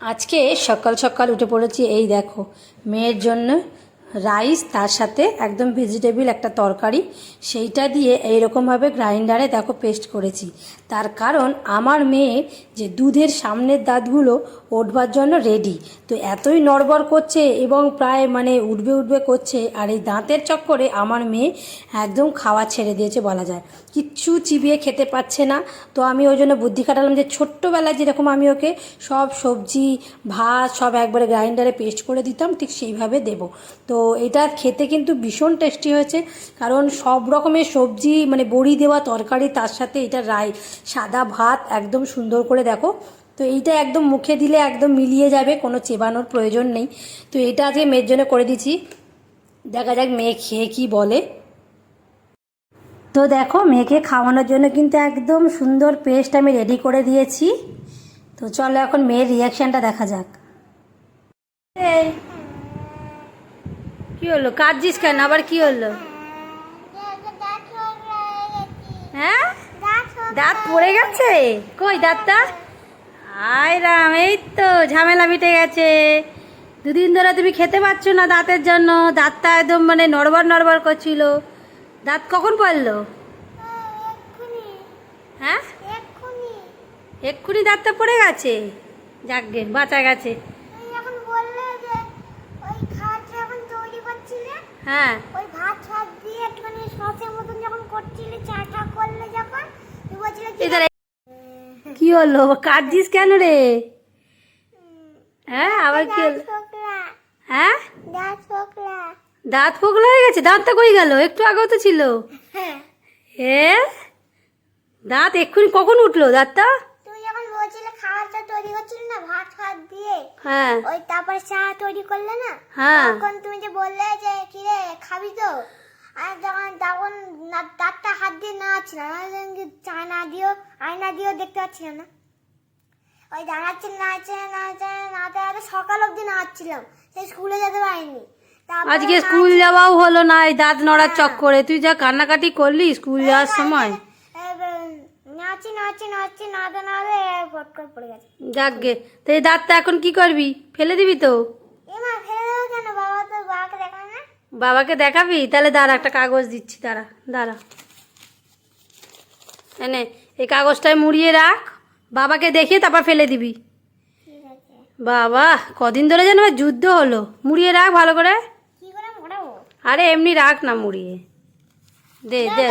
আজকে সকাল সকাল উঠে পড়েছি এই দেখো মেয়ের জন্য রাইস, তার সাথে একদম ভেজিটেবিল একটা তরকারি। সেইটা দিয়ে এইরকমভাবে গ্রাইন্ডারে দেখো পেস্ট করেছি। তার কারণ আমার মেয়ে যে দুধের সামনের দাঁতগুলো উঠবার জন্য রেডি তো এতই নড়বড় করছে এবং প্রায় মানে উঠবে উঠবে করছে, আর এই দাঁতের চক্করে আমার মেয়ে একদম খাওয়া ছেড়ে দিয়েছে বলা যায়। কিচ্ছু চিবিয়ে খেতে পাচ্ছে না। তো আমি ওই জন্য বুদ্ধি খাটালাম যে ছোট্টবেলায় যেরকম আমি ওকে সব সবজি, ভাত সব একবারে গ্রাইন্ডারে পেস্ট করে দিতাম, ঠিক সেইভাবে দেব। তো এটা খেতে কিন্তু ভীষণ টেস্টি হয়েছে। কারণ সব রকমের সবজি মানে বড়ি দেওয়া তরকারি, তার সাথে এটা রাই, সাদা ভাত একদম সুন্দর করে দেখো। তো এইটা একদম মুখে দিলে একদম মিলিয়ে যাবে, কোনো চেবানোর প্রয়োজন নেই। তো এটা আজকে মেয়ের জন্য করে দিচ্ছি। দেখা যাক মেয়ে খেয়ে কি বলে। তো দেখো, মেয়েকে খাওয়ানোর জন্য কিন্তু একদম সুন্দর পেস্ট আমি রেডি করে দিয়েছি। তো চলো এখন মেয়ের রিয়াকশানটা দেখা যাক। কি হলো? কাঁদছিস কেন? আবার কি হলো? হ্যাঁ? দাঁত পড়ে গেছে? কই দাঁতটা? আয় রাম এই তো ঝামেলা মিটে গেছে। দুদিন ধরে তুমি খেতে পারছ না দাঁতের জন্য। দাঁতটা একদম মানে নড়বড় নড়বড় করছিল। দাঁত কখন পড়ল? হ্যাঁ? এক্ষুনি। দাঁতটা পড়ে গেছে? যাকগে বাঁচা গেছে। হ্যাঁ। ওই ভাত ফাত দিয়ে একটুখানি সসের মতন যখন করছিলে চা টা করলে যখন? তুই বলছিলে কি কি হলো? কাঁদছিস কেন রে? হ্যাঁ আবার কি হলো? হ্যাঁ? দাঁত ফোকলা হয়ে গেছে? দাঁতটা কই গেল? একটু আগেও তো ছিল। হ্যাঁ। দাঁত এক্ষুনি কখন উঠল দাঁতটা? তুমি যখন বলছিলে খাবারটা তৈরি করছিলে না ভাত ফাত দিয়ে হ্যাঁ। ওই তারপরে চা তৈরি করলে না হ্যাঁ। তখন তুমি যে বললে যে কিরে খাবি তো? আর যখন তখন দাঁতটা হাত দিয়ে নাড়াচ্ছি না চা না দিও আয়না দিও দেখতে পাচ্ছি না ওই দাঁড়াচ্ছে সকাল অবধি নাচছিলাম সেই স্কুলে যেতে পারিনি। আজকে স্কুল যাওয়াও হলো না এই দাঁত নড়ার চক্করে। তুই যা কান্নাকাটি করলি স্কুল যাওয়ার সময়। নাচি নাচি নাচি নাচতে নাচতে করে পড়ে গেছে। যাকগে তো এই দাঁতটা এখন কি করবি? ফেলে দিবি তো? এমা ফেলে দেবো কেন? বাবা তো বাবাকে দেখায় না। বাবাকে দেখাবি? তাহলে দাঁড়া একটা কাগজ দিচ্ছি দাঁড়া দাঁড়া। এনে এই কাগজটায় মুড়িয়ে রাখ বাবাকে দেখিয়ে তারপর ফেলে দিবি। বাবা কদিন ধরে যেন যুদ্ধ হলো। মুড়িয়ে রাখ ভালো করে। আরে এমনি রাখ না মুড়িয়ে। দে দে।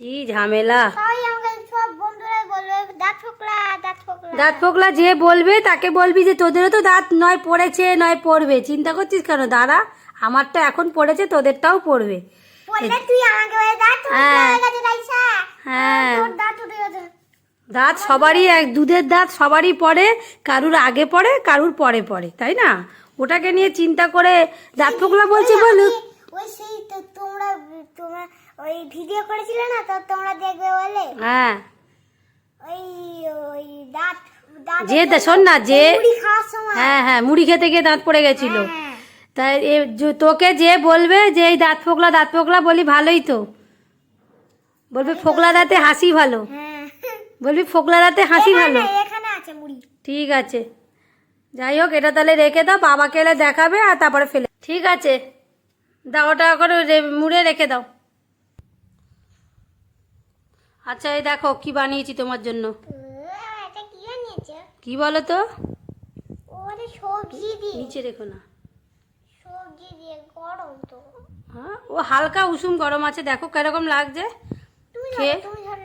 কি ঝামেলা সবাই আমাকে সব বন্ধুরা বলবে দাঁত ফোকলা দাঁত পোকলা যে বলবে তাকে বলবি যে তোদেরও তো দাঁত নয় পড়েছে নয় পড়বে। চিন্তা করছিস কেন? দাঁড়া আমারটা এখন পড়েছে তোদেরটাও পড়বে। হ্যাঁ। হয়ে। দাঁত সবারই এক দুধের দাঁত সবারই পড়ে কারুর আগে পড়ে কারুর পরে পড়ে তাই না? ওটাকে নিয়ে চিন্তা করে দাঁত পোকলা বলছে বলুক। ওই সেই তোমরা তোমরা ওই ভিডিও করেছিলে না তো তোমরা দেখবে বলে? হ্যাঁ। যে শোন না যে হ্যাঁ হ্যাঁ মুড়ি খেতে গিয়ে দাঁত পড়ে গেছিল। হ্যাঁ। তাই এ তোকে যে বলবে যে এই দাঁত ফোকলা দাঁত ফোকলা বলি ভালোই তো। বলবে ফোকলা দাঁতে হাসি ভালো। হ্যাঁ। বলবি ফোকলা দাঁতে হাসি ভালো। ঠিক আছে। যাই হোক এটা তাহলে রেখে দাও বাবাকে এলে দেখাবে আর তারপরে ফেলে ঠিক আছে। দাও ওটা করে মুড়ে রেখে দাও। আচ্ছা এই দেখো কি বানিয়েছি তোমার জন্য? কি বলো তো নিচে রেখো না। হ্যাঁ ও হালকা উষুম গরম আছে দেখো কীরকম লাগছে। খেয়ে।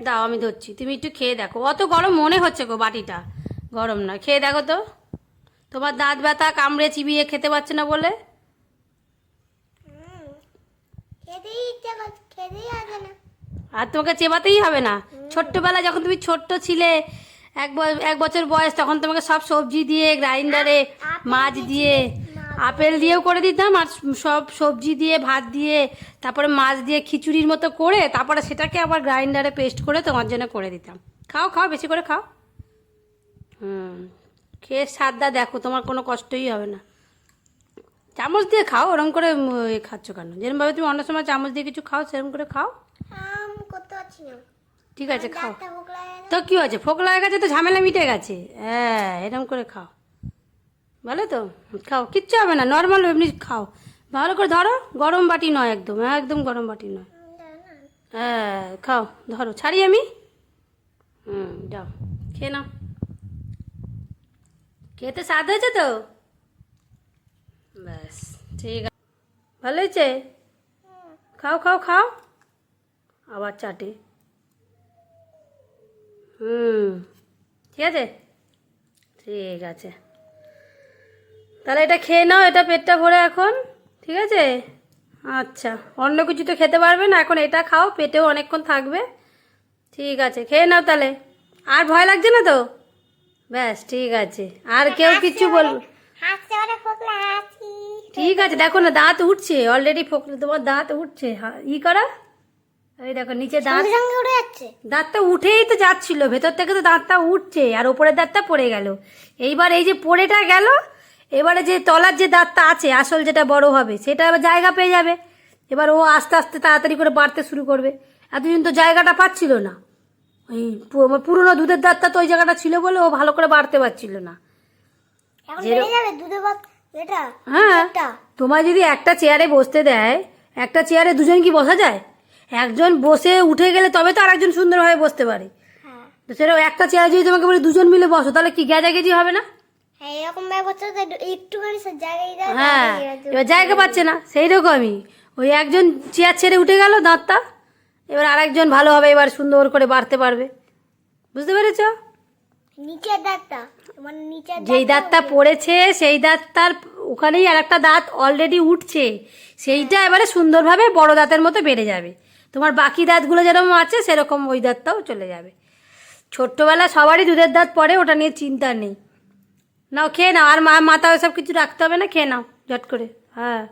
দাও আমি ধরছি। তুমি একটু খেয়ে দেখো। অত গরম মনে হচ্ছে গো বাটিটা। গরম নয়। খেয়ে দেখো তো। তোমার দাঁত ব্যথা কামড়ে চিবিয়ে খেতে পারছে না বলে? খেতেই ইচ্ছে খেতেই আছে না। আর তোমাকে চেবাতেই হবে না। ছোট্টবেলা যখন তুমি ছোট্ট ছিলে এক ব- এক বছর বয়স তখন তোমাকে সব সবজি দিয়ে গ্রাইন্ডারে মাছ দিয়ে আপেল দিয়েও করে দিতাম আর সব সবজি দিয়ে ভাত দিয়ে তারপরে মাছ দিয়ে খিচুড়ির মতো করে তারপরে সেটাকে আবার গ্রাইন্ডারে পেস্ট করে তোমার জন্য করে দিতাম। খাও খাও বেশি করে খাও। হুম খেয়ে স্বাদটা দেখো তোমার কোনো কষ্টই হবে না। চামচ দিয়ে খাও ওরম করে খাচ্ছ কেন? যেরকমভাবে তুমি অন্য সময় চামচ দিয়ে কিছু খাও সেরকম করে খাও আম করতে পারছি না ঠিক আছে খাও। তো কি হয়েছে? ফোকলা হয়ে গেছে তো ঝামেলা মিটে গেছে। হ্যাঁ এরকম করে খাও। ভালো তো? খাও। কিচ্ছু হবে না নর্মাল এমনি খাও। ভালো করে ধরো গরম বাটি নয় একদম হ্যাঁ একদম গরম বাটি নয়। হ্যাঁ খাও ধরো। ছাড়ি আমি? হুম যাও খেয়ে নাও। খেতে স্বাদ হয়েছে তো? ব্যাস ঠিক আছে। ভালো হয়েছে? খাও খাও খাও। আবার চাটে। হুম ঠিক আছে? ঠিক আছে। তাহলে এটা খেয়ে নাও এটা পেটটা ভরে এখন ঠিক আছে? আচ্ছা অন্য কিছু তো খেতে পারবে না এখন এটা খাও পেটেও অনেকক্ষণ থাকবে। ঠিক আছে খেয়ে নাও তাহলে। আর ভয় লাগছে না তো? ব্যাস ঠিক আছে। আর কেউ কিছু বলবে ফোকলা হাসি। ঠিক আছে দেখো না দাঁত উঠছে অলরেডি তোমার দাঁত উঠছে। ই করা। এই দেখো নিচে দাঁত উড়ে যাচ্ছে। দাঁতটা উঠেই তো যাচ্ছিল ভেতর থেকে তো দাঁতটা উঠছে আর ওপরের দাঁতটা পড়ে গেল। এইবার এই যে পড়েটা গেল এবারে যে তলার যে দাঁতটা আছে আসল যেটা বড় হবে সেটা এবার জায়গা পেয়ে যাবে। এবার ও আস্তে আস্তে তাড়াতাড়ি করে বাড়তে শুরু করবে। এতদিন তো জায়গাটা পাচ্ছিল না। ওই পুরোনো দুধের দাঁতটা তো ওই জায়গাটা ছিল বলে ও ভালো করে বাড়তে পারছিল না। হ্যাঁ তোমায় যদি একটা চেয়ারে বসতে দেয় একটা চেয়ারে দুজন কি বসা যায়? একজন বসে উঠে গেলে তবে তো আরেকজন সুন্দরভাবে বসতে পারে। হ্যাঁ। তো সেরকম একটা চেয়ারে যদি তোমাকে বলি দুজন মিলে বসো তাহলে কি গেজাগেজি হবে না? হ্যাঁ এরকম একটুখানি হ্যাঁ এবার জায়গা পাচ্ছে না সেই রকমই ওই একজন চেয়ার ছেড়ে উঠে গেল দাঁতটা এবার আরেকজন ভালোভাবে এবার সুন্দর করে বাড়তে পারবে। বুঝতে পেরেছ? নিচের দাঁতটা মানে যেই দাঁতটা পড়েছে সেই দাঁতটার ওখানেই আর একটা দাঁত অলরেডি উঠছে সেইটা এবারে সুন্দরভাবে বড় দাঁতের মতো বেড়ে যাবে। তোমার বাকি দাঁতগুলো যেরকম আছে, সেরকম ওই দাঁতটাও চলে যাবে। ছোট্টবেলা সবারই দুধের দাঁত পড়ে, ওটা নিয়ে চিন্তা নেই। নাও, খেয়ে নাও। আর মা মাথা ওসব কিছু রাখতে হবে না, খেয়ে নাও, ঝট করে। হ্যাঁ।